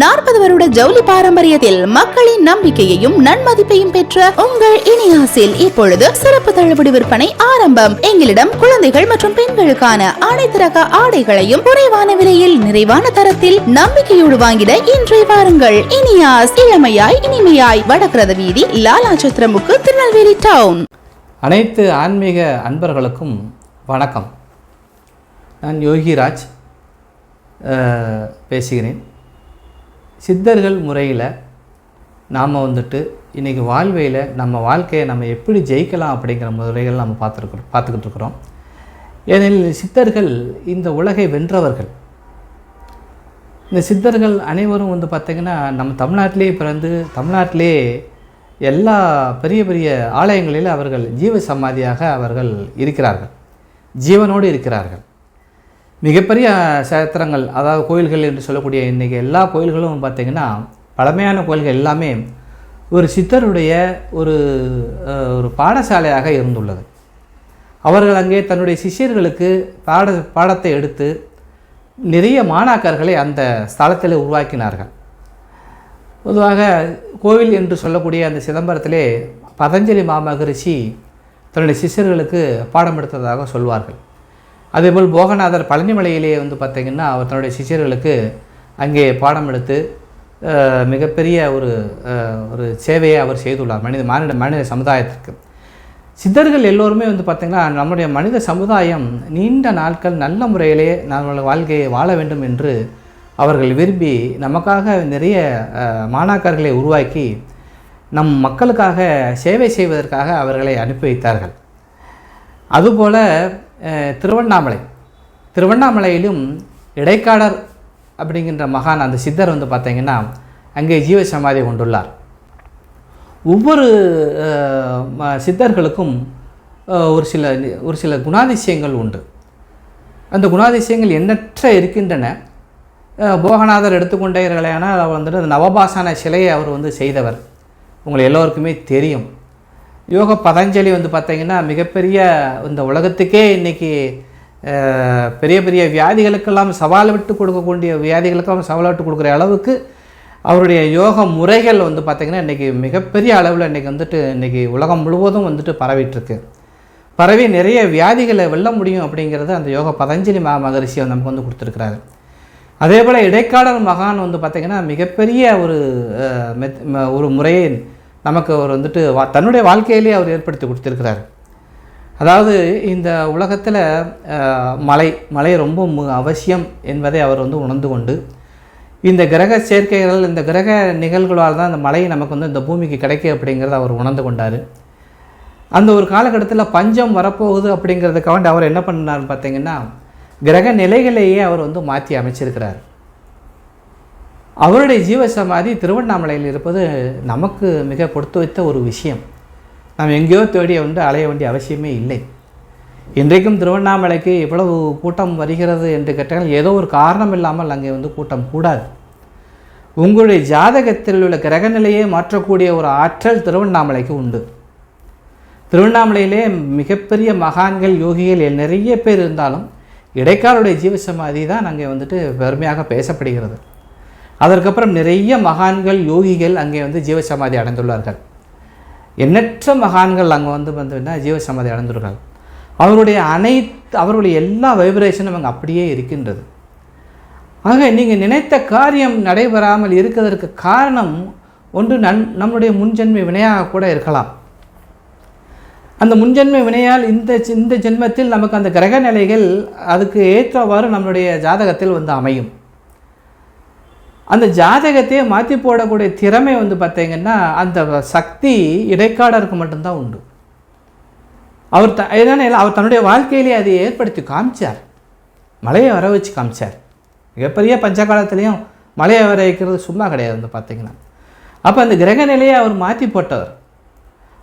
நாற்பது வருட ஜவுளி பாரம்பரியத்தில் மக்களின் நம்பிக்கையையும் நன்மதிப்பையும் பெற்ற உங்கள் இனியாசில் இப்பொழுது சிறப்பு தள்ளுபடி விற்பனை ஆரம்பம். எங்களிடம் குழந்தைகள் மற்றும் பெண்களுக்கான அனைத்து ரக ஆடைகளையும் குறைவான விலையில் நிறைவான தரத்தில் நம்பிக்கையோடு வாங்கிட இன்றே வாருங்கள். இனியாஸ் இளமையாய் இனிமையாய் வடகிரத வீதி லாலாச்சத்திரமுக்கு திருநெல்வேலி டவுன் அனைத்து ஆன்மீக அன்பர்களுக்கும் வணக்கம். நான் யோகிராஜ் பேசுகிறேன். சித்தர்கள் முறையில் நாம் வந்துட்டு இன்றைக்கி வாழ்வையில் நம்ம வாழ்க்கையை நம்ம எப்படி ஜெயிக்கலாம் அப்படிங்கிற முறைகள் நம்ம பார்த்துருக்குறோம் பார்த்துக்கிட்டு இருக்கிறோம். ஏனெனில் சித்தர்கள் இந்த உலகை வென்றவர்கள். இந்த சித்தர்கள் அனைவரும் வந்து பார்த்திங்கன்னா நம்ம தமிழ்நாட்டிலே பிறந்து தமிழ்நாட்டிலே எல்லா பெரிய பெரிய ஆலயங்களில் அவர்கள் ஜீவ சமாதியாக அவர்கள் இருக்கிறார்கள். ஜீவனோடு இருக்கிறார்கள். மிகப்பெரிய சேத்திரங்கள் அதாவது கோயில்கள் என்று சொல்லக்கூடிய இன்றைக்கி எல்லா கோயில்களும் பார்த்திங்கன்னா பழமையான கோயில்கள் எல்லாமே ஒரு சித்தருடைய ஒரு ஒரு பாடசாலையாக இருந்துள்ளது. அவர்கள் அங்கே தன்னுடைய சிஷ்யர்களுக்கு பாட பாடத்தை எடுத்து நிறைய மாணாக்கர்களை அந்த ஸ்தலத்தில் உருவாக்கினார்கள். பொதுவாக கோவில் என்று சொல்லக்கூடிய அந்த சிதம்பரத்திலே பதஞ்சலி மாமகரிஷி தன்னுடைய சிஷ்யர்களுக்கு பாடம் எடுத்ததாக சொல்வார்கள். அதேபோல் போகநாதர் பழனிமலையிலே வந்து பார்த்திங்கன்னா அவர் தன்னுடைய சிஷியர்களுக்கு அங்கே பாடம் எடுத்து மிகப்பெரிய ஒரு ஒரு சேவையை அவர் செய்துள்ளார் மனித மாநில மனித சமுதாயத்திற்கு. சித்தர்கள் எல்லோருமே வந்து பார்த்திங்கன்னா நம்முடைய மனித சமுதாயம் நீண்ட நாட்கள் நல்ல முறையிலே நம்மளோட வாழ்க்கையை வாழ வேண்டும் என்று அவர்கள் விரும்பி நமக்காக நிறைய மாணாக்கர்களை உருவாக்கி நம் மக்களுக்காக சேவை செய்வதற்காக அவர்களை அனுப்பி வைத்தார்கள். அதுபோல் திருவண்ணாமலை. திருவண்ணாமலையிலும் இடைக்காடர் அப்படிங்கின்ற மகான் அந்த சித்தர் வந்து பார்த்தீங்கன்னா அங்கே ஜீவ சமாதி கொண்டுள்ளார். ஒவ்வொரு ம- சித்தர்களுக்கும் ஒரு சில ஒரு சில குணாதிசயங்கள் உண்டு. அந்த குணாதிசயங்கள் எண்ணற்ற இருக்கின்றன. போகநாதர் எடுத்துக்கொண்டீர்களேனால் அவர் வந்துட்டு அந்த நவபாசான சிலையை அவர் வந்து செய்தவர். உங்களை எல்லோருக்குமே தெரியும். யோக பதஞ்சலி வந்து பார்த்திங்கன்னா மிகப்பெரிய இந்த உலகத்துக்கே இன்றைக்கி பெரிய பெரிய வியாதிகளுக்கெல்லாம் சவால் விட்டு கொடுக்கக்கூடிய வியாதிகளுக்கெல்லாம் சவால் விட்டு கொடுக்குற அளவுக்கு அவருடைய யோக முறைகள் வந்து பார்த்திங்கன்னா இன்றைக்கி மிகப்பெரிய அளவில் இன்றைக்கி வந்துட்டு இன்றைக்கி உலகம் முழுவதும் வந்துட்டு பரவிட்டுருக்கு. பரவி நிறைய வியாதிகளை வெல்ல முடியும் அப்படிங்கிறது அந்த யோக பதஞ்சலி மா மகரிஷி நமக்கு வந்து கொடுத்துருக்கிறாரு. அதே போல் இடைக்காலர் மகான் வந்து பார்த்திங்கன்னா மிகப்பெரிய ஒரு மெத்- ம- ஒரு முறையை நமக்கு அவர் வந்துட்டு வா- தன்னுடைய வாழ்க்கையிலே அவர் ஏற்படுத்தி கொடுத்துருக்கிறார். அதாவது இந்த உலகத்தில் மலை மலை ரொம்ப மு- அவசியம் என்பதை அவர் வந்து உணர்ந்து கொண்டு இந்த கிரக சேர்க்கைகள் இந்த கிரக நிகழ்வுகளால் தான் இந்த மலை நமக்கு வந்து இந்த பூமிக்கு கிடைக்கும் அப்படிங்கிறத அவர் உணர்ந்து கொண்டார். அந்த ஒரு காலகட்டத்தில் பஞ்சம் வரப்போகுது அப்படிங்கிறதுக்காக அவர் என்ன பண்ணார்னு பார்த்தீங்கன்னா கிரக நிலைகளையே அவர் வந்து மாற்றி அமைச்சிருக்கிறார். அவருடைய ஜீவ சமாதி திருவண்ணாமலையில் இருப்பது நமக்கு மிக கொடுத்து வைத்த ஒரு விஷயம். நாம் எங்கேயோ தேடி வந்து அலைய வேண்டிய அவசியமே இல்லை. இன்றைக்கும் திருவண்ணாமலைக்கு இவ்வளவு கூட்டம் வருகிறது என்று கேட்டால் ஏதோ ஒரு காரணம் இல்லாமல் அங்கே வந்து கூட்டம் கூடாது. உங்களுடைய ஜாதகத்தில் உள்ள கிரகநிலையை மாற்றக்கூடிய ஒரு ஆற்றல் திருவண்ணாமலைக்கு உண்டு. திருவண்ணாமலையிலே மிகப்பெரிய மகான்கள் யோகிகள் நிறைய பேர் இருந்தாலும் இடைக்காலுடைய ஜீவசமாதி தான் அங்கே வந்துட்டு பெருமையாக பேசப்படுகிறது. அதற்கப்புறம் நிறைய மகான்கள் யோகிகள் அங்கே வந்து ஜீவசமாதி அடைந்துள்ளார்கள். எண்ணற்ற மகான்கள் அங்கே வந்து வந்து ஜீவசமாதி அடைந்துள்ளார்கள். அவருடைய அனைத்து அவருடைய எல்லா வைப்ரேஷனும் அங்கே அப்படியே இருக்கின்றது. ஆக நீங்கள் நினைத்த காரியம் நடைபெறாமல் இருக்கிறதற்கு காரணம் ஒன்று நன் நம்முடைய முன்ஜென்மை வினையாக கூட இருக்கலாம். அந்த முன்ஜென்மை வினையால் இந்த இந்த ஜென்மத்தில் நமக்கு அந்த கிரக நிலைகள் அதுக்கு ஏற்றவாறு நம்மளுடைய ஜாதகத்தில் வந்து அமையும். அந்த ஜாதகத்தையே மாற்றி போடக்கூடிய திறமை வந்து பார்த்தீங்கன்னா அந்த சக்தி இடைக்காடருக்கு மட்டும்தான் உண்டு. அவர் த இதனால் அவர் தன்னுடைய வாழ்க்கையிலேயே அதை ஏற்படுத்தி காமிச்சார். மலையை வர வச்சு காமிச்சார். மிகப்பெரிய பஞ்சகாலத்துலேயும் மலையை வர வைக்கிறது சும்மா கிடையாது வந்து பார்த்தீங்கன்னா. அப்போ அந்த கிரக நிலையை அவர் மாற்றி போட்டவர்.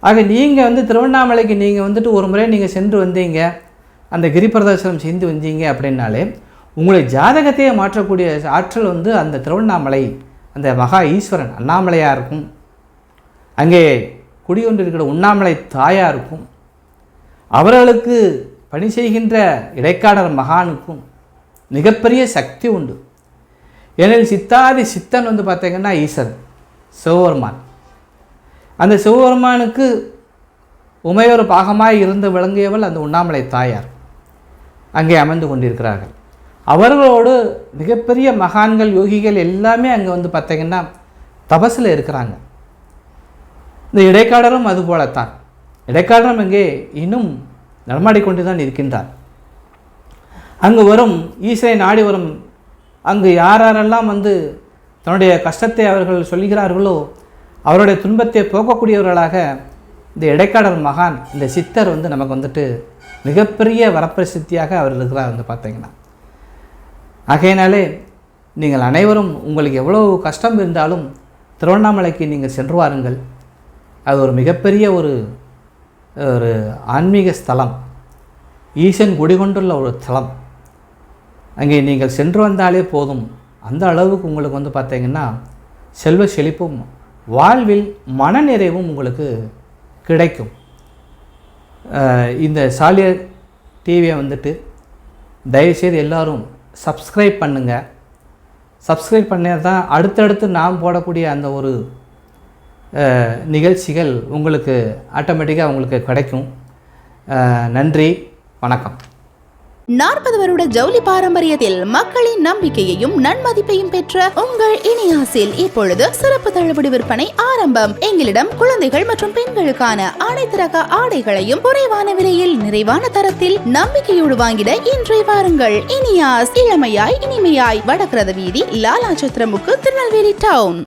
ஆக நீங்கள் வந்து திருவண்ணாமலைக்கு நீங்கள் வந்துட்டு ஒரு முறை நீங்கள் சென்று வந்தீங்க. அந்த கிரி பிரதர்சனம் செய்து வந்தீங்க அப்படின்னாலே உங்களுடைய ஜாதகத்தையே மாற்றக்கூடிய ஆற்றல் வந்து அந்த திருவண்ணாமலை அந்த மகா ஈஸ்வரன் அண்ணாமலையாக இருக்கும். அங்கே குடியொன்றிருக்கிற உண்ணாமலை தாயாக இருக்கும். அவர்களுக்கு பணி செய்கின்ற இடைக்காடர் மகானுக்கும் மிகப்பெரிய சக்தி உண்டு. ஏனெனில் சித்தாதி சித்தன் வந்து பார்த்திங்கன்னா ஈஸ்வரன் சிவபெருமான். அந்த சிவபெருமானுக்கு உமையொரு பாகமாக இருந்து விளங்கியவள் அந்த உண்ணாமலை தாயார். அங்கே அமர்ந்து கொண்டிருக்கிறார்கள். அவர்களோடு மிகப்பெரிய மகான்கள் யோகிகள் எல்லாமே அங்கே வந்து பார்த்தீங்கன்னா தபஸில் இருக்கிறாங்க. இந்த இடைக்காடரும் அது போலத்தான். இடைக்காடரும் இங்கே இன்னும் நடமாடிக்கொண்டு தான் இருக்கின்றார். அங்கு வரும் ஈஸ்வரை நாடி வரும் அங்கு யாரெல்லாம் வந்து தன்னுடைய கஷ்டத்தை அவர்கள் சொல்லுகிறார்களோ அவருடைய துன்பத்தை போக்கக்கூடியவர்களாக இந்த இடைக்காடர் மகான் இந்த சித்தர் வந்து நமக்கு வந்துட்டு மிகப்பெரிய வரப்பிரசித்தியாக அவர் இருக்கிறார் வந்து பார்த்தீங்கன்னா ஆகையினாலே நீங்கள் அனைவரும் உங்களுக்கு எவ்வளோ கஷ்டம் இருந்தாலும் திருவண்ணாமலைக்கு நீங்கள் சென்று வாருங்கள். அது ஒரு மிகப்பெரிய ஒரு ஒரு ஆன்மீக ஸ்தலம். ஈசன் குடிகொண்டுள்ள ஒரு ஸ்தலம். அங்கே நீங்கள் சென்று வந்தாலே போதும். அந்த அளவுக்கு உங்களுக்கு வந்து பார்த்தீங்கன்னா செல்வ செழிப்பும் வாழ்வில் மனநிறைவும் உங்களுக்கு கிடைக்கும். இந்த சாலியர் டிவியை வந்துட்டு தயவுசெய்து எல்லாரும் சப்ஸ்கிரைப் பண்ணுங்கள் சப்ஸ்கிரைப் பண்ணால் தான் அடுத்தடுத்து நாம் போடக்கூடிய அந்த ஒரு நிகழ்ச்சிகள் உங்களுக்கு ஆட்டோமேட்டிக்காக உங்களுக்கு கிடைக்கும். நன்றி. வணக்கம். நாற்பது வருட ஜவுளி பாரம்பரியத்தில் மக்களின் நம்பிக்கையையும் நன்மதிப்பையும் பெற்ற உங்கள் இனியாசில் இப்பொழுது சிறப்பு தள்ளுபடி விற்பனை ஆரம்பம். எங்களிடம் குழந்தைகள் மற்றும் பெண்களுக்கான அனைத்து ரக ஆடைகளையும் குறைவான விலையில் நிறைவான தரத்தில் நம்பிக்கையோடு வாங்கிட இன்றை வாருங்கள். இனியாஸ் இளமையாய் இனிமையாய் வடகிரத வீதி லாலா சத்திரமுக்கு திருநெல்வேலி டவுன்